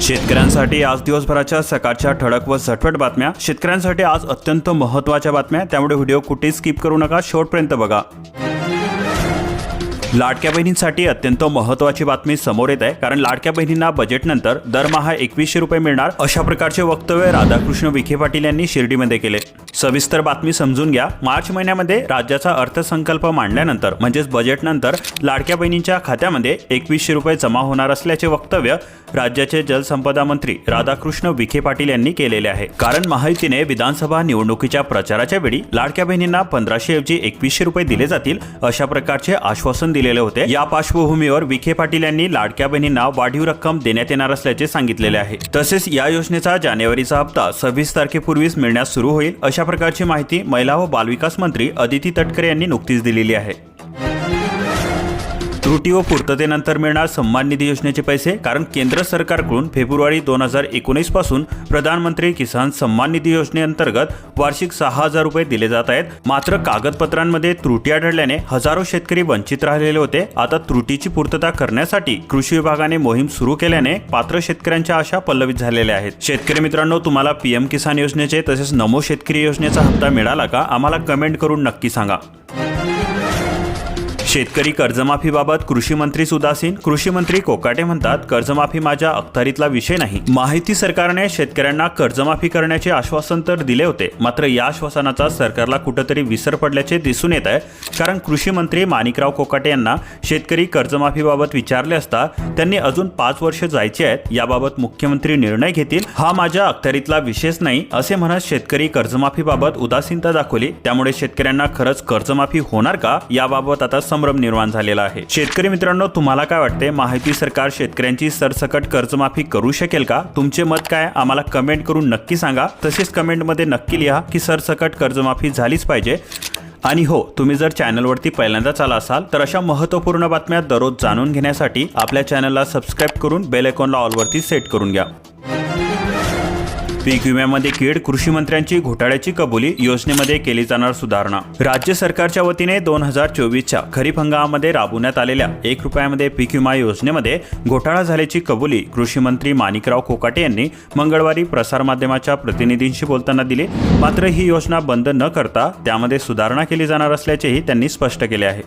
शेतकऱ्यांसाठी आज दिवसभराच्या सकाळच्या ठळक व झटपट बातम्या. शेतकऱ्यांसाठी आज अत्यंत महत्त्वाच्या बातम्या. त्यामुळे व्हिडिओ कुठेही स्किप करू नका. शेवटपर्यंत बघा. लाडक्या बहिणींसाठी अत्यंत महत्त्वाची बातमी समोर येत आहे. कारण लाडक्या बहिणींना बजेटनंतर दरमहा एकवीसशे रुपये मिळणार. अशा प्रकारचे वक्तव्य राधाकृष्ण विखे पाटील यांनी शिर्डीमध्ये केले. सविस्तर बातमी समजून घ्या. मार्च महिन्यामध्ये राज्याचा अर्थसंकल्प मांडल्यानंतर म्हणजेच बजेटनंतर लाडक्या बहिणींच्या खात्यामध्ये एकवीसशे रुपये जमा होणार असल्याचे वक्तव्य राज्याचे जलसंपदा मंत्री राधाकृष्ण विखे पाटील यांनी केलेले आहे. कारण महायुतीने विधानसभा निवडणुकीच्या प्रचाराच्या वेळी लाडक्या बहिणींना पंधराशे ऐवजी एकवीसशे रुपये दिले जातील अशा प्रकारचे आश्वासन दिलेले होते. या पार्श्वभूमीवर विखे पाटील यांनी लाडक्या बहिणींना वाढीव रक्कम देण्यात येणार असल्याचे सांगितलेले आहे. तसेच या योजनेचा जानेवारीचा हप्ता सव्वीस तारखेपूर्वीच मिळण्यास सुरू होईल अशा प्रकारची माहिती महिला व बालविकास मंत्री अदिती तटकरे यांनी नुकतीच दिलेली आहे. त्रुटी व पूर्ततेनंतर मिळणार सन्मान निधी योजनेचे पैसे कारण केंद्र सरकारकडून फेब्रुवारी दोन हजार एकोणीसपासून प्रधानमंत्री किसान सन्मान निधी योजनेअंतर्गत वार्षिक सहा हजार रुपये दिले जात आहेत. मात्र कागदपत्रांमध्ये त्रुटी आढळल्याने हजारो शेतकरी वंचित राहिलेले होते. आता त्रुटीची पूर्तता करण्यासाठी कृषी विभागाने मोहीम सुरू केल्याने पात्र शेतकऱ्यांच्या आशा पल्लवित झालेल्या आहेत. शेतकरी मित्रांनो तुम्हाला पीएम किसान योजनेचे तसेच नमो शेतकरी योजनेचा हप्ता मिळाला का? आम्हाला कमेंट करून नक्की सांगा. शेतकरी कर्जमाफीबाबत कृषी मंत्री उदासीन कृषी मंत्री कोकाटे म्हणतात कर्जमाफी माझ्या अखत्यारीतला विषय नाही. माहिती सरकारने शेतकऱ्यांना कर्जमाफी करण्याचे आश्वासन तर दिले होते मात्र या आश्वासनाचा सरकारला कुठंतरी विसर पडल्याचे दिसून येत आहे. कारण कृषी मंत्री माणिकराव कोकाटे यांना शेतकरी कर्जमाफीबाबत विचारले असता त्यांनी अजून पाच वर्ष जायचे आहेत याबाबत मुख्यमंत्री निर्णय घेतील हा माझ्या अखत्यारीतला विषयच नाही असे म्हणत शेतकरी कर्जमाफीबाबत उदासीनता दाखवली. त्यामुळे शेतकऱ्यांना खरंच कर्जमाफी होणार का? याबाबत आता संभ्रम निर्माण झालेला आहे. शेतकरी मित्रांनो तुम्हाला काय वाटते माहिती सरकार शेतकऱ्यांची सरसकट कर्जमाफी करू शकेल का? तुमचे मत काय? आम्हाला कमेंट करून नक्की सांगा. तसेच कमेंटमध्ये नक्की लिहा की सरसकट कर्जमाफी झालीच पाहिजे. आणि हो तुम्ही जर चॅनलवरती पहिल्यांदाच आला असाल तर अशा महत्त्वपूर्ण बातम्या दररोज जाणून घेण्यासाठी आपल्या चॅनलला सबस्क्राईब करून बेल आयकॉनला ऑलवरती सेट करून घ्या. पीक विम्यामध्ये कीड कृषी मंत्र्यांची घोटाळ्याची कबुली योजनेमध्ये केली जाणार सुधारणा. राज्य सरकारच्या वतीने दोन हजार चोवीसच्या खरीप हंगामामध्ये राबवण्यात आलेल्या एक रुपयामध्ये पीक विमा योजनेमध्ये घोटाळा झाल्याची कबुली कृषी मंत्री माणिकराव कोकाटे यांनी मंगळवारी प्रसारमाध्यमाच्या प्रतिनिधींशी बोलताना दिली. मात्र ही योजना बंद न करता त्यामध्ये सुधारणा केली जाणार असल्याचेही त्यांनी स्पष्ट केले आहे.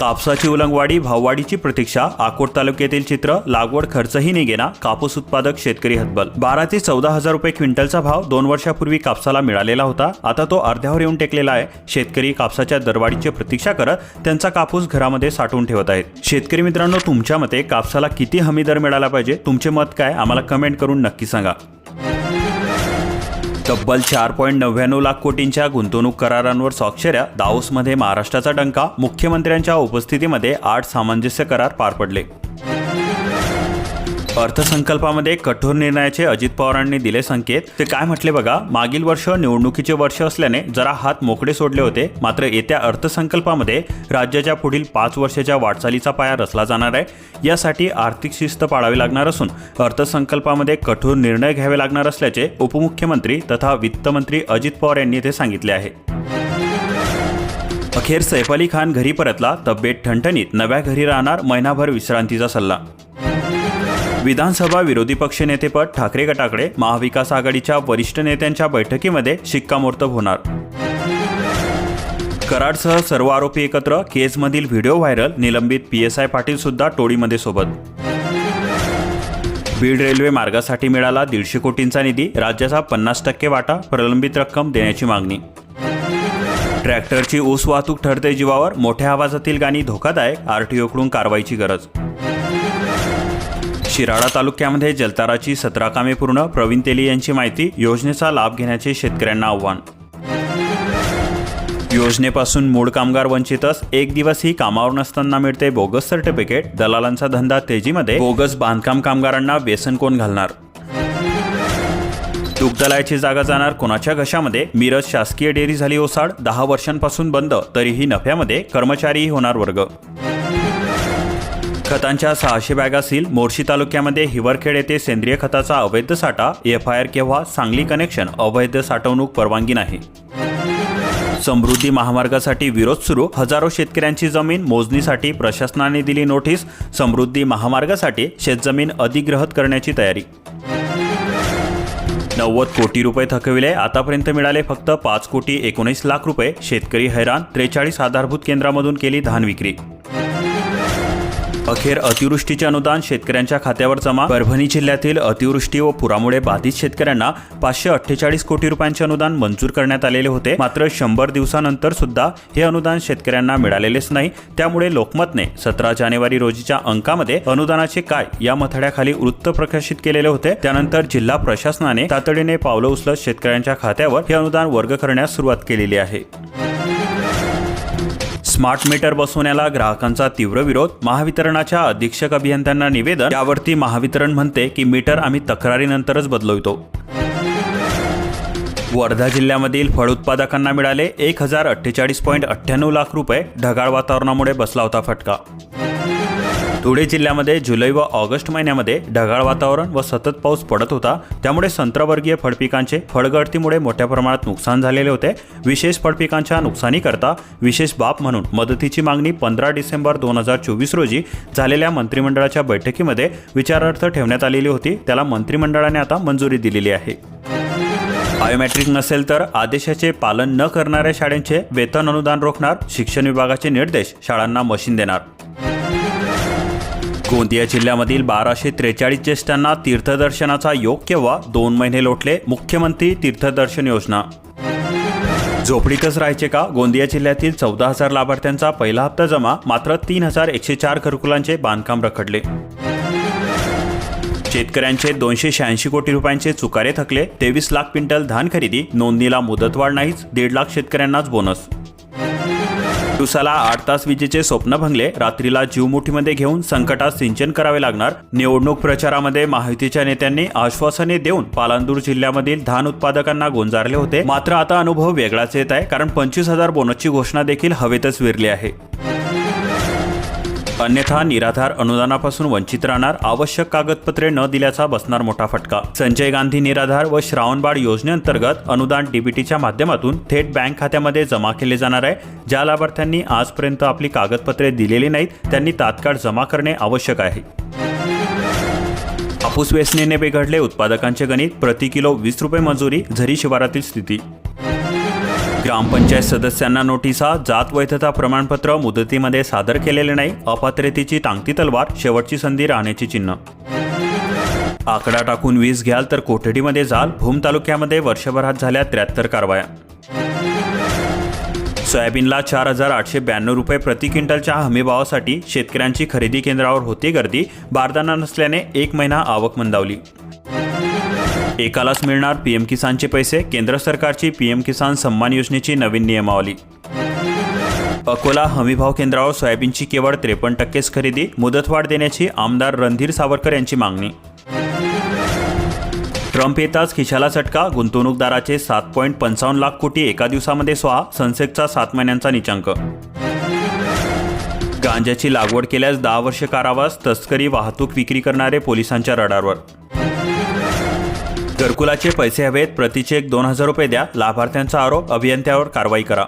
कापसाची उलंगवाडी भाववाढीची प्रतीक्षा आकोट तालुक्यातील चित्र लागवड खर्चही निघेना कापूस उत्पादक शेतकरी हतबल. बारा ते चौदा हजार रुपये क्विंटलचा भाव दोन वर्षापूर्वी कापसाला मिळालेला होता. आता तो अर्ध्यावर येऊन टेकलेला आहे. शेतकरी कापसाच्या दरवाढीची प्रतीक्षा करत त्यांचा कापूस घरामध्ये साठवून ठेवत आहेत. शेतकरी मित्रांनो तुमच्या मते कापसाला किती हमी दर मिळाला पाहिजे? तुमचे मत काय? आम्हाला कमेंट करून नक्की सांगा. तब्बल चार पॉईंट नव्याण्णव लाख कोटींच्या गुंतवणूक करारांवर स्वाक्षऱ्या दाओसमध्ये महाराष्ट्राचा डंका. मुख्यमंत्र्यांच्या उपस्थितीमध्ये आठ सामंजस्य करार पार पडले. अर्थसंकल्पामध्ये कठोर निर्णयाचे अजित पवारांनी दिले संकेत. ते काय म्हटले बघा मागील वर्ष निवडणुकीचे वर्ष असल्याने जरा हात मोकळे सोडले होते. मात्र येत्या अर्थसंकल्पामध्ये राज्याच्या पुढील पाच वर्षाच्या वाटचालीचा पाया रचला जाणार आहे. यासाठी आर्थिक शिस्त पाळावी लागणार असून अर्थसंकल्पामध्ये कठोर निर्णय घ्यावे लागणार असल्याचे उपमुख्यमंत्री तथा वित्तमंत्री अजित पवार यांनी येथे सांगितले आहे. अखेर सैफ अली खान घरी परतला तब्येत ठणठणीत नव्या घरी राहणार महिनाभर विश्रांतीचा सल्ला विधानसभा विरोधी पक्षनेतेपद ठाकरे गटाकडे महाविकास आघाडीच्या वरिष्ठ नेत्यांच्या बैठकीमध्ये शिक्कामोर्तब होणार. कराडसह सर्व आरोपी एकत्र केसमधील व्हिडिओ व्हायरल निलंबित पी एस आय पाटील सुद्धा टोळीमध्ये सोबत. बीड रेल्वे मार्गासाठी मिळाला दीडशे कोटींचा निधी राज्याचा पन्नास टक्के वाटा प्रलंबित रक्कम देण्याची मागणी. ट्रॅक्टरची ऊस वाहतूक ठरते जीवावर मोठ्या आवाजातील गाणी धोकादायक आरटीओकडून कारवाईची गरज. शिराळा तालुक्यामध्ये जलताराची सतरा कामे पूर्ण प्रवीण तेली यांची माहिती योजनेचा लाभ घेण्याचे शेतकऱ्यांना आव्हान. योजनेपासून मूळ कामगार वंचितच एक दिवसही कामावर नसताना मिळते बोगस सर्टिफिकेट दलालांचा धंदा तेजीमध्ये बोगस बांधकाम कामगारांना व्यसन कोण घालणार? दुग्धलायची जागा जाणार कोणाच्या घशामध्ये? मिरज शासकीय डेअरी झाली ओसाड दहा वर्षांपासून बंद तरीही नफ्यामध्ये कर्मचारीही होणार वर्ग. खतांच्या सहाशे बॅगा सील मोर्शी तालुक्यामध्ये हिवरखेड येथे सेंद्रिय खताचा अवैध साठा एफ आय आर केव्हा सांगली कनेक्शन अवैध साठवणूक परवानगी नाही. समृद्धी महामार्गासाठी विरोध सुरू हजारो शेतकऱ्यांची जमीन मोजणीसाठी प्रशासनाने दिली नोटीस समृद्धी महामार्गासाठी शेतजमीन अधिग्रहित करण्याची तयारी. नव्वद कोटी रुपये थकविले आतापर्यंत मिळाले फक्त पाच कोटी एकोणीस लाख रुपये शेतकरी हैराण त्रेचाळीस आधारभूत केंद्रामधून केली धान विक्री. अखेर अतिवृष्टीचे अनुदान शेतकऱ्यांच्या खात्यावर जमा. परभणी जिल्ह्यातील अतिवृष्टी व पुरामुळे बाधित शेतकऱ्यांना पाचशे अठ्ठेचाळीस कोटी रुपयांचे अनुदान मंजूर करण्यात आलेले होते. मात्र शंभर दिवसानंतर सुद्धा हे अनुदान शेतकऱ्यांना मिळालेलेच नाही. त्यामुळे लोकमतने सतरा जानेवारी रोजीच्या अंकामध्ये अनुदानाचे काय या मथड्याखाली वृत्त प्रकाशित केलेले होते. त्यानंतर जिल्हा प्रशासनाने तातडीने पावलं उचलत शेतकऱ्यांच्या खात्यावर हे अनुदान वर्ग करण्यास सुरुवात केलेली आहे. स्मार्ट मीटर बसवण्याला ग्राहकांचा तीव्र विरोध. महावितरणाच्या अधीक्षक अभियंत्यांना निवेदन. यावरती महावितरण म्हणते की मीटर आम्ही तक्रारीनंतरच बदलवितो. वर्धा जिल्ह्यामधील फळ उत्पादकांना मिळाले एक हजार अठ्ठेचाळीस पॉईंट अठ्ठ्याण्णव लाख रुपये. ढगाळ वातावरणामुळे बसला होता फटका. धुळे जिल्ह्यामध्ये जुलै व ऑगस्ट महिन्यामध्ये ढगाळ वातावरण व सतत पाऊस पडत होता. त्यामुळे संत्रवर्गीय फळपिकांचे फळगळतीमुळे मोठ्या प्रमाणात नुकसान झालेले होते. विशेष फळपिकांच्या नुकसानीकरता विशेष बाब म्हणून मदतीची मागणी पंधरा डिसेंबर दोन हजार चोवीस रोजी झालेल्या मंत्रिमंडळाच्या बैठकीमध्ये विचारार्थ ठेवण्यात आलेली होती. त्याला मंत्रिमंडळाने आता मंजुरी दिलेली आहे. बायोमॅट्रिक नसेल तर आदेशाचे पालन न करणाऱ्या शाळांचे वेतन अनुदान रोखणार शिक्षण विभागाचे निर्देश शाळांना मशीन देणार. गोंदिया जिल्ह्यामधील बाराशे त्रेचाळीस ज्येष्ठांना तीर्थदर्शनाचा योग केव्हा दोन महिने लोटले मुख्यमंत्री तीर्थदर्शन योजना. झोपडीतच राहायचे का? गोंदिया जिल्ह्यातील चौदा हजार लाभार्थ्यांचा पहिला हप्ता जमा मात्र तीन हजार एकशे चार घरकुलांचे बांधकाम रखडले. शेतकऱ्यांचे दोनशे शहाऐंशी कोटी रुपयांचे चुकारे थकले तेवीस लाख क्विंटल धान खरेदी नोंदणीला मुदतवाढ नाहीच दीड लाख शेतकऱ्यांनाच बोनस. दिवसाला आठ तास विजेचे स्वप्न भंगले. रात्रीला जीव मुठीमध्ये घेऊन संकटात सिंचन करावे लागणार. निवडणूक प्रचारामध्ये माहितीच्या नेत्यांनी आश्वासने देऊन पालांदूर जिल्ह्यामधील धान उत्पादकांना गोंजारले होते. मात्र आता अनुभव वेगळाच येत आहे कारण पंचवीस हजार बोनसची घोषणा देखील हवेतच विरली आहे. अन्यथा निराधार अनुदानापासून वंचित राहणार आवश्यक कागदपत्रे न दिल्याचा बसणार मोठा फटका. संजय गांधी निराधार व श्रावणबाळ योजनेअंतर्गत अनुदान डीबीटीच्या माध्यमातून थेट बँक खात्यामध्ये जमा केले जाणार आहे. ज्या लाभार्थ्यांनी आजपर्यंत आपली कागदपत्रे दिलेली नाहीत त्यांनी तात्काळ जमा करणे आवश्यक आहे. हापूस वेचणीने बिघडले उत्पादकांचे गणित प्रति किलो वीस रुपये मजुरी झरी शिवारातील स्थिती ग्रामपंचायत सदस्यांना नोटिसा जात वैधता प्रमाणपत्र मुदतीमध्ये सादर केलेले नाही अपात्रतेची टांगती तलवार शेवटची संधी राहण्याची चिन्ह. आकडा टाकून वीज घ्याल तर कोठडीमध्ये जाल भूम तालुक्यामध्ये वर्षभरात झाल्या त्र्याहत्तर कारवाया. सोयाबीनला चार हजार आठशे ब्याण्णव रुपये प्रति क्विंटलच्या हमीभावासाठी शेतकऱ्यांची खरेदी केंद्रावर होती गर्दी बारदाना नसल्याने एक महिना आवक मंदावली. एकालाच मिळणार पीएम किसानचे पैसे केंद्र सरकारची पीएम किसान सन्मान योजनेची नवीन नियमावली. अकोला हमीभाव केंद्रावर सोयाबीनची केवळ त्रेपन्न टक्केच खरेदी मुदतवाढ देण्याची आमदार रणधीर सावरकर यांची मागणी. ट्रम्प येताच खिशाला चटका गुंतवणूकदाराचे सात पॉईंट पंचावन्न लाख कोटी एका दिवसामध्ये स्वाहा सनसेकचा सात महिन्यांचा निचांक. गांजाची लागवड केल्यास दहा वर्ष कारावास तस्करी वाहतूक विक्री करणारे पोलिसांच्या रडारवर. घरकुलाचे पैसे हवेत प्रतिचेक दोन हजार रुपये द्या. लाभार्थ्यांचा आरोप अभियंत्यावर कारवाई करा.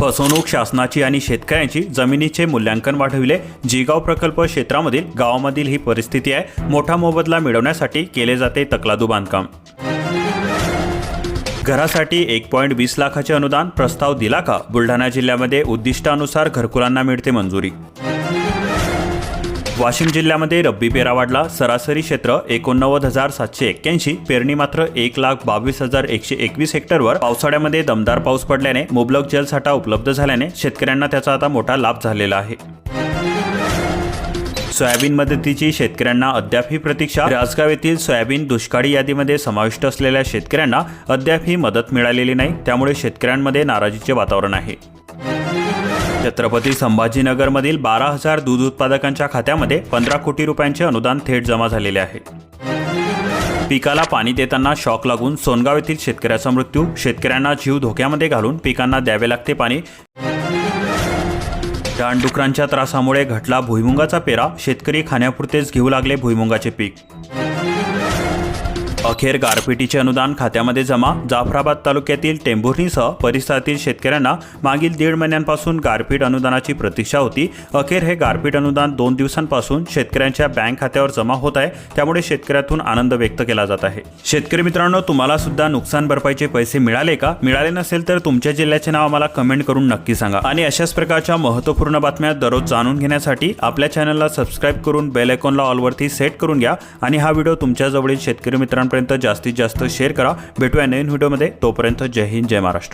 फसवणूक शासनाची आणि शेतकऱ्यांची जमिनीचे मूल्यांकन वाढविले. जिगाव प्रकल्प क्षेत्रामधील गावामधील ही परिस्थिती आहे. मोठा मोबदला मिळवण्यासाठी केले जाते तकलादू बांधकाम. घरासाठी एक पॉईंट वीस लाखाचे अनुदान प्रस्ताव दिला का? बुलढाणा जिल्ह्यामध्ये उद्दिष्टानुसार घरकुलांना मिळते मंजुरी. वाशिम जिल्ह्यामध्ये रब्बी पेरा वाढला. सरासरी क्षेत्र एकोणनव्वद हजार सातशे एक्क्याऐंशी पेरणी मात्र एक लाख बावीस हजार एकशे एकवीस हेक्टरवर. पावसाळ्यामध्ये दमदार पाऊस पडल्याने मुबलक जलसाठा उपलब्ध झाल्याने शेतकऱ्यांना त्याचा आता मोठा लाभ झालेला आहे. सोयाबीन मदतीची शेतकऱ्यांना अद्याप ही प्रतीक्षा. राजगाव येथील सोयाबीन दुष्काळी यादीमध्ये समाविष्ट असलेल्या शेतकऱ्यांना अद्याप ही मदत मिळालेली नाही. त्यामुळे शेतकऱ्यांमध्ये नाराजीचे वातावरण आहे. छत्रपती संभाजीनगरमधील बारा हजार दूध उत्पादकांच्या खात्यामध्ये पंधरा कोटी रुपयांचे अनुदान थेट जमा झालेले आहे. पिकाला पाणी देताना शॉक लागून सोनगाव येथील शेतकऱ्याचा मृत्यू. शेतकऱ्यांना जीव धोक्यामध्ये घालून पिकांना द्यावे लागते पाणी. रानडुकरांच्या त्रासामुळे घटला भुईमुगाचा पेरा. शेतकरी खाण्यापुरतेच घेऊ लागले भुईमुगाचे पीक. अखेर गारपिटीचे अनुदान खात्यामध्ये जमा जाफराबाद तालुक्यातील टेंभुर्णीसह परिसरातील शेतकऱ्यांना मागील दीड महिन्यांपासून गारपीट अनुदानाची प्रतीक्षा होती. अखेर हे गारपीट अनुदान दोन दिवसांपासून शेतकऱ्यांच्या बँक खात्यावर जमा होत आहे. त्यामुळे शेतकऱ्यातून आनंद व्यक्त केला जात आहे. शेतकरी मित्रांनो तुम्हाला सुद्धा नुकसान भरपाईचे पैसे मिळाले का? मिळाले नसेल तर तुमच्या जिल्ह्याचे नाव आम्हाला कमेंट करून नक्की सांगा. आणि अशाच प्रकारच्या महत्त्वपूर्ण बातम्या दररोज जाणून घेण्यासाठी आपल्या चॅनलला सबस्क्राईब करून बेल आयकॉनला ऑलवरती सेट करून घ्या. आणि हा व्हिडिओ तुमच्याजवळील शेतकरी मित्रांना मित्रांपर्यंत जास्तीत जास्त शेअर करा. भेटूया नवीन व्हिडिओमध्ये तोपर्यंत जय हिंद जय महाराष्ट्र.